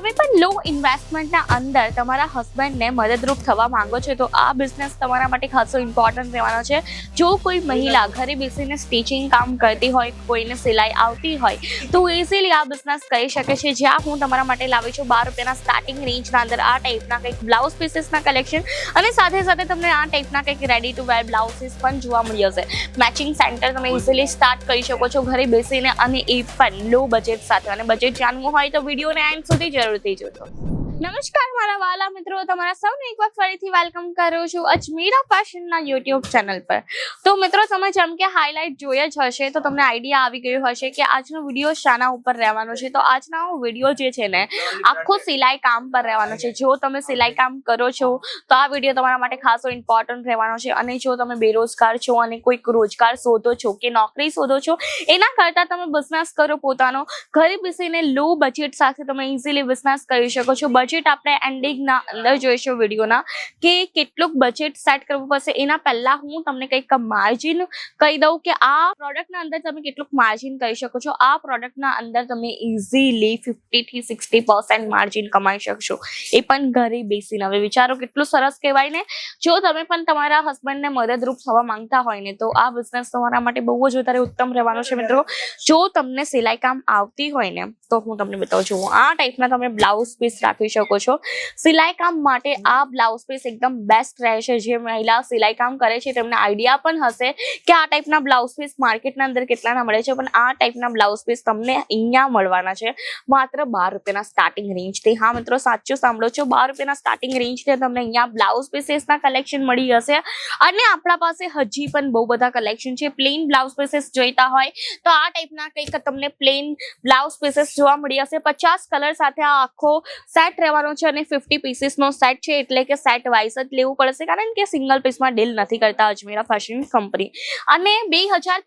તમે પણ લો ઇન્વેસ્ટમેન્ટના અંદર તમારા હસબન્ડને મદદરૂપ થવા માંગો છો તો આ બિઝનેસ તમારા માટે ખાસો ઇમ્પોર્ટન્ટ રહેવાનો છે. જો કોઈ મહિલા ઘરે બેસીને સ્ટિચિંગ કામ કરતી હોય કોઈને સિલાઈ આવતી હોય તો ઇઝીલી આ બિઝનેસ કરી શકે છે. જ્યાં હું તમારા માટે લાવી છું બાર રૂપિયાના સ્ટાર્ટિંગ રેન્જના અંદર આ ટાઈપના કંઈક બ્લાઉઝ પીસીસના કલેક્શન અને સાથે સાથે તમને આ ટાઈપના કંઈક રેડી ટુ વેર બ્લાઉઝીસ પણ જોવા મળી જશે મેચિંગ સેન્ટર તમે ઇઝીલી સ્ટાર્ટ કરી શકો છો ઘરે બેસીને અને એ પણ લો બજેટ સાથે. અને બજેટ જાણવું હોય તો વિડીયોને એન્ડ સુધી જરૂરથી જોજો નમસ્કાર, મારા વાલા મિત્રો. તમારા સૌને એકવાર ફરીથી વેલકમ કરું છું અજમીરા ફેશનના યુટ્યુબ ચેનલ પર. તો મિત્રો, તમે જેમ કે હાઇલાઇટ જોઈએ જ હશે, તો તમને આઈડિયા આવી ગયું હશે કે આજનો વીડિયો શાના ઉપર રહેવાનો છે. તો આજનો વીડિયો જે છે ને, આખો સિલાઈ કામ પર રહેવાનો છે. જો તમે સિલાઈ કામ કરો છો, તો આ વીડિયો તમારા માટે ખાસો ઇમ્પોર્ટન્ટ રહેવાનો છે. અને જો તમે બેરોજગાર છો અને કોઈક રોજગાર શોધો છો કે નોકરી શોધો છો, એના કરતાં તમે બિઝનેસ કરો પોતાનો. ઘરે બેસીને લો બજેટ સાથે તમે ઇઝીલી બિઝનેસ કરી શકો છો. બજેટ આપણે એન્ડિંગના અંદર જોઈશું વિડીયોના કે કેટલુંક બજેટ સેટ કરવું પડશે. એના પહેલા હું તમને કંઈક માર્જિન કહી દઉં કે આ પ્રોડક્ટના અંદર તમે કેટલુંક માર્જિન કરી શકો છો. આ પ્રોડક્ટના અંદર તમે ઇઝીલી ફિફ્ટીથી સિક્સટી પર્સન્ટ માર્જિન કમાઈ શકશો. એ પણ ઘરે બેસીને. હવે વિચારો કેટલું સરસ કહેવાય ને. જો તમે પણ તમારા હસબન્ડને મદદરૂપ થવા માંગતા હોય ને, તો આ બિઝનેસ તમારા માટે બહુ જ વધારે ઉત્તમ રહેવાનો છે મિત્રો. જો તમને સિલાઈ કામ આવતી હોય ને, તો હું તમને બતાવું છું. આ ટાઈપના તમે બ્લાઉઝ પીસ રાખી શકો છો. સિલાઈ કામ માટે આ બ્લાઉઝ પીસ એકદમ બેસ્ટ રહેશે જે મહિલા સિલાઈ કામ કરે છે, તેમને આઈડિયા પણ હશે કે આ ટાઈપના બ્લાઉઝ પીસ માર્કેટના અંદર કેટલાના મળે છે, પણ આ ટાઈપના બ્લાઉઝ પીસ તમને અહીંયા મળવાના છે. માત્ર બાર રૂપિયાના સ્ટાર્ટિંગ રેન્જથી હા મિત્રો, સાચું સાંભળો છો? બાર રૂપિયાના સ્ટાર્ટિંગ રેન્જથી તમને અહીંયા બ્લાઉઝ પીસીસના કલેક્શન મળી જશે. અને આપણા પાસે હજી પણ બહુ બધા કલેક્શન છે. પ્લેન બ્લાઉઝ પીસીસ જોઈતા હોય, તો આ ટાઈપના કંઈક તમને પ્લેન બ્લાઉઝ પીસીસ જોવા મળી હશે પચાસ કલર સાથે આ આખો સેટ રહેવાનો છે અને ફિફ્ટી પીસીસનો સેટ છે, એટલે કે સેટ વાઇઝ જ લેવું પડશે, કારણ કે સિંગલ પીસમાં ડીલ નથી કરતા અજમેરા ફેશન કંપની અને બે હજાર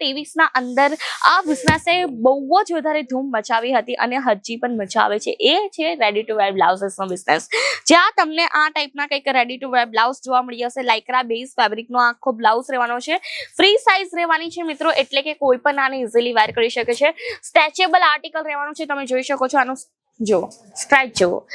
ના અંદર આ બિઝનેસે બહુ જ વધારે ધૂમ મચાવી હતી અને હજી પણ મચાવે છે. એ છે રેડી ટુ વેર બ્લાઉઝીસનો બિઝનેસ જ્યાં તમને આ ટાઈપના કંઈક રેડી ટુ વેર બ્લાઉઝ જોવા મળી હશે લાઇકરા બેઝ ફેબ્રિકનો આખો બ્લાઉઝ રહેવાનો છે. ફ્રી સાઇઝ રહેવાની છે મિત્રો, એટલે કે કોઈ પણ આને ઇઝીલી વેર કરી શકે છે. સ્ટ્રેચેબલ આર્ટિકલ રહેવાનું છે, તમે જોઈ શકો છો, આનું જો સ્ટ્રેચ જુઓ.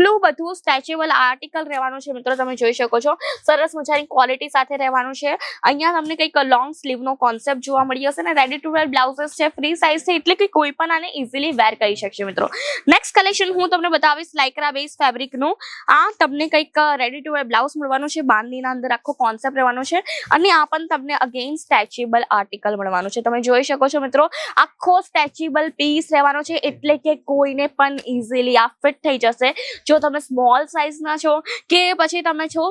આટલું બધું સ્ટ્રેચેબલ આર્ટિકલ રહેવાનું છે મિત્રો, તમે જોઈ શકો છો. સરસ મજાની ક્વોલિટી સાથે રહેવાનું છે. અહીંયા તમને કંઈક લોંગ સ્લીવનો કોન્સેપ્ટ જોવા મળી હશે ને રેડી ટુ વેર બ્લાઉઝીસ છે ફ્રી સાઇઝ છે, એટલે કે કોઈ પણ આને ઇઝીલી વેર કરી શકશે મિત્રો. નેક્સ્ટ કલેક્શન હું તમને બતાવીશ લાઇકરા બેઝ ફેબ્રિકનું આ તમને કંઈક રેડી ટુ વેર બ્લાઉઝ મળવાનું છે, બાંધણીના અંદર આખો કોન્સેપ્ટ રહેવાનો છે. અને આ પણ તમને અગેન સ્ટ્રેચેબલ આર્ટિકલ મળવાનું છે. તમે જોઈ શકો છો મિત્રો, આખો સ્ટ્રેચેબલ પીસ રહેવાનો છે, એટલે કે કોઈને પણ ઇઝીલી આ ફિટ થઈ જશે. જો તમે સ્મોલ સાઇઝના છો કે પછી તમે છો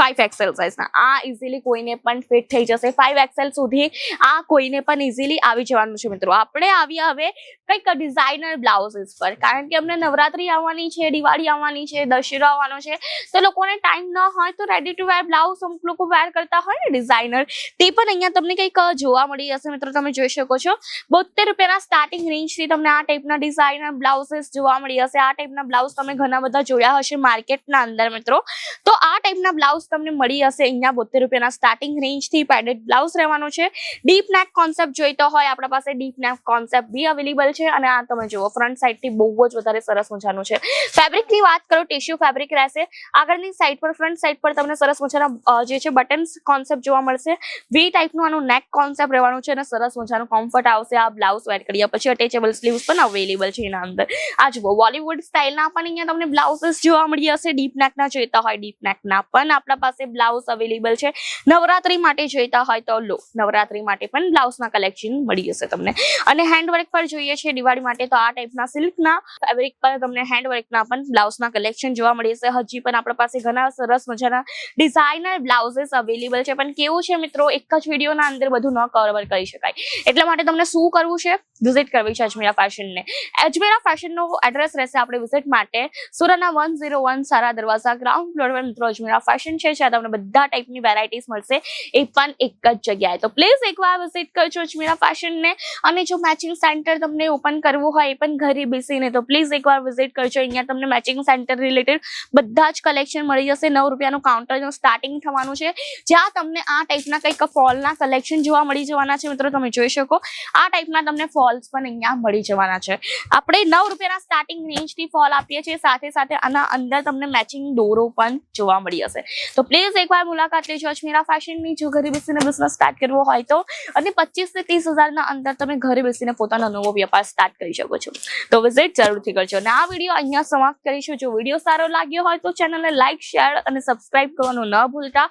ફાઈવ એક્સેલ સાઇઝના આ ઇઝીલી કોઈને પણ ફિટ થઈ જશે. ફાઈવ એક્સેલ સુધી આ કોઈને પણ ઇઝીલી આવી જવાનું છે મિત્રો. આપણે આવી હવે કંઈક ડિઝાઇનર બ્લાઉઝીસ પર. કારણ કે અમને નવરાત્રી આવવાની છે, દિવાળી આવવાની છે, દશેરા આવવાનો છે. તો લોકોને ટાઈમ ન હોય તો રેડી ટુ વેર બ્લાઉઝ અમુક લોકો વેર કરતા હોય ને ડિઝાઇનર તે પણ અહીંયા તમને કંઈક જોવા મળી જશે મિત્રો. તમે જોઈ શકો છો. બોતેર રૂપિયાના સ્ટાર્ટિંગ રેન્જથી તમને આ ટાઈપના ડિઝાઇનર બ્લાઉઝીસ જોવા મળી હશે આ ટાઈપના બ્લાઉઝ તમે ઘણા બધા જોયા હશે માર્કેટના અંદર મિત્રો. તો આ ટાઈપના બ્લાઉઝ તમને મળી હશે. અહીંયા બોતેર રૂપિયાના સ્ટાર્ટિંગ રેન્જથી પેડેડ બ્લાઉઝ રહેવાનો છે. ડીપ નેક કોન્સેપ્ટ જોઈતો હોય આપણા પાસે ડીપ નેક કોન્સેપ્ટ બી અવેલેબલ છે અને આ તમે જુઓ ફ્રન્ટ સાઈડથી બહુ જ વધારે સરસ મજાનું છે. ફેબ્રિકની વાત કરો ટિશ્યુ ફેબ્રિક રહેશે. આગળની સાઈડ પર ફ્રન્ટ સાઈડ પર તમને સરસ મજાના જે છે બટન્સ કોન્સેપ્ટ જોવા મળશે. વી ટાઈપનું આનું નેક કોન્સેપ્ટ રહેવાનું છે અને સરસ મજાનું કમ્ફર્ટ આવશે આ બ્લાઉઝ વેર કર્યા પછી. અટેચેબલ સ્લીવ્સ પણ અવેલેબલ છે એના અંદર. આ જુઓ બોલિવૂડ સ્ટાઇલના પણ અહીંયા તમને બ્લાઉઝ જોવા મળી હશે. ડીપ નેકના જોઈતા હોય ડીપ નેકના પણ આપણા પાસે બ્લાઉઝ અવેલેબલ છે. નવરાત્રી માટે જોઈતા હોય તો લો. નવરાત્રી માટે પણ બ્લાઉઝના કલેક્શન મળી જશે તમને. અને હેન્ડવર્ક પર જોઈએ છે દિવાળી માટે તો આ ટાઈપના સિલ્કના ફેબ્રિક પર તમને હેન્ડવર્કના પણ બ્લાઉઝના કલેક્શન જોવા મળી જશે. હજી પણ આપણા પાસે ઘણા સરસ મજાના ડિઝાઇનર બ્લાઉઝીસ અવેલેબલ છે. પણ કેવું છે મિત્રો, એક જ વિડીયોના અંદર બધું ન કવર કરી શકાય. એટલા માટે તમને શું કરવું છે? વિઝિટ કરવી છે અજમેરા ફેશનને અજમેરા ફેશનનો એડ્રેસ રહેશે આપણે વિઝિટ માટે સુરતના વન ઝીરો વન સારા દરવાજા ગ્રાઉન્ડ ફ્લોર પર મિત્રો અજમેરા ફેશન છે. જ્યાં તમને બધા ટાઈપની વેરાયટીઝ મળશે. એ પણ એક જ જગ્યાએ. તો પ્લીઝ એકવાર વિઝિટ કરજો અજમેરા ફેશનને અને જો મેચિંગ સેન્ટર તમને ઓપન કરવું હોય, એ પણ ઘરે બેસીને, તો પ્લીઝ એકવાર વિઝિટ કરજો. અહીંયા તમને મેચિંગ સેન્ટર રિલેટેડ બધા જ કલેક્શન મળી જશે. નવ રૂપિયાનું કાઉન્ટરનું સ્ટાર્ટિંગ થવાનું છે. જ્યાં તમને આ ટાઈપના કંઈક ફોલના કલેક્શન જોવા મળી જવાના છે, મિત્રો, તમે જોઈ શકો. આ ટાઈપના તમને ફોલ્સ પણ અહીંયા મળી જવાના છે. આપણે નવ રૂપિયાના સ્ટાર્ટિંગ રેન્જથી ફોલ આપીએ છીએ. સાથે સાથે આના અંદર તમને મેચિંગ દોરો પણ જોવા મળી હશે તો પ્લીઝ એકવાર મુલાકાત લેજો. અજમેરા ફેશનની જો ઘરે બેસીને બિઝનેસ સ્ટાર્ટ કરવો હોય તો અને પચીસથી ત્રીસ હજારના અંદર તમે ઘરે બેસીને પોતાનો નવો વેપાર સ્ટાર્ટ કરી શકો છો. તો વિઝિટ જરૂરથી કરજો. અને આ વીડિયો અહીંયા સમાપ્ત કરીશું. જો વીડિયો સારો લાગ્યો હોય તો ચેનલને લાઇક શેર અને સબસ્ક્રાઇબ કરવાનું ન ભૂલતા.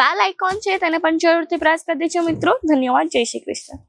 બેલ આઇકોન છે તેને પણ જરૂરથી પ્રેસ કરી દેજો મિત્રો. ધન્યવાદ. જય શ્રી કૃષ્ણ.